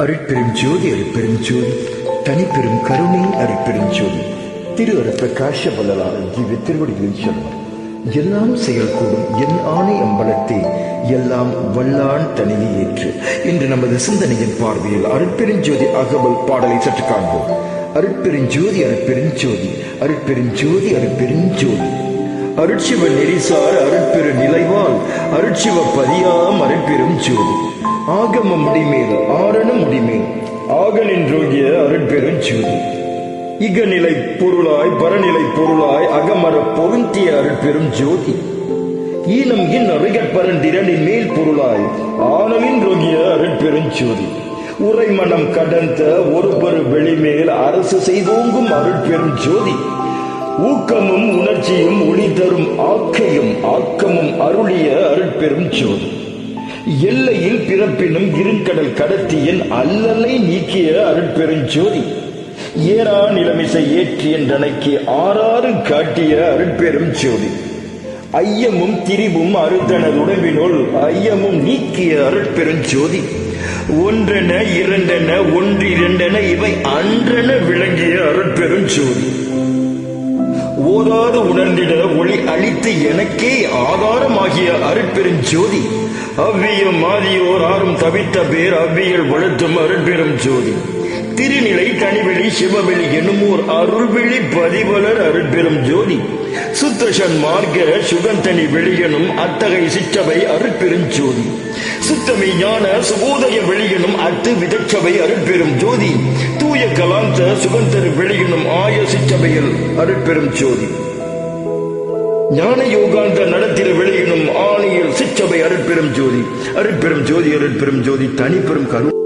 அருட்பெரும் ஜோதி அருட்பெரும் ஜோதி தனிப்பெரும் கருணை அருட்பெரும் ஜோதி. திரு அருப்பிரகாஷ வல்லலார் ஜீவி திருவடிகளில் சொல்லும் எல்லாம் செயல்கூடும் என் ஆணை அம்பலத்தை எல்லாம் வல்லான் தனியை ஏற்று. இன்று நமது சிந்தனையின் பார்வையில் அருட்பெருஞ்சோதி அகவல் பாடலை சற்று காண்போம். அருட்பெருஞ்சோதி அருட்பெருஞ்சோதி அருட்பெருஞ்சோதி அருட்பெருஞ்சோதி அருட்சிவ நெறிசார் அருட்பெரு நிலைவால் அருட்சிவ பதியாம் அருட்பெரும் ஜோதி. ஆகம முடிமேல் ஆரண ஆக நின்றோகிய இகநிலை பொருளாய் பரநிலை பொருளாய் அகமர பொருந்திய அருட்பெரும் ஜோதி. ஈனம் இன் அருகற்பரண்டிரனின் மேல் பொருளாய் ஆனலின் ரோகிய அருட்பெரும் ஜோதி. உரைமணம் கடந்த ஒருபரு வெளிமேல் அரசு செய்தோங்கும் அருட்பெரும் ஜோதி. ஊக்கமும் உணர்ச்சியும் ஒளி தரும் ஆக்கையும் ஆக்கமும் அருளிய அருட்பெரும் ஜோதி. எல்லையில் பிறப்பினும் இருங்கடல் கடத்தியின் அல்லலை நீக்கிய அருட்பெருஞ்சோதி. ஏறா நிலமிசை ஏற்றி என்றனைக்கு ஆறாறு காட்டிய அருட்பெரும் ஜோதி ஐயமும் திரிவும் அறுத்தனது உடம்பினுள் ஐயமும் நீக்கிய அருட்பெருஞ்சோதி. ஒன்றென இரண்டென ஒன்று இரண்டென இவை அன்றென விளங்கிய அருட்பெருஞ்சோதி. ஓதாது உணர்ந்திட ஒளி அளித்து எனக்கே ஆதாரமாகிய அருட்பெருஞ்சோதி. அவ்வியம் மாதியோர் ஆறும் தவித்த பேர் அவ்வியல் வளர்த்தும் அருட்பெரும் ஜோதி. திருநிலை தனிவெளி சிவவெளி எனுமோர் அருள்வெளி பதிவலர் அருட்பெரும் ஜோதி. சுத்தசன் மார்க்க சுகந்தனி வெளியனும் அத்தகை சிற்றவை அருட்பெரும் ஜோதி. சுத்தமை ஞான சுபோதய வெளியனும் அத்து விதச்சவை அருட்பெரும் ஜோதி. தூய கலாந்த சுகந்தர் வெளியனும் ஆய சிற்றவையில் அருட்பெரும் ஜோதி. ஞான யோகாந்த நடத்தில வெளியினும் ஆணையில் சிற்றவை அருட்பெரும் ஜோதி. அருட்பெரும் ஜோதி அருட்பெரும் ஜோதி தனிப்பெரும் கருணை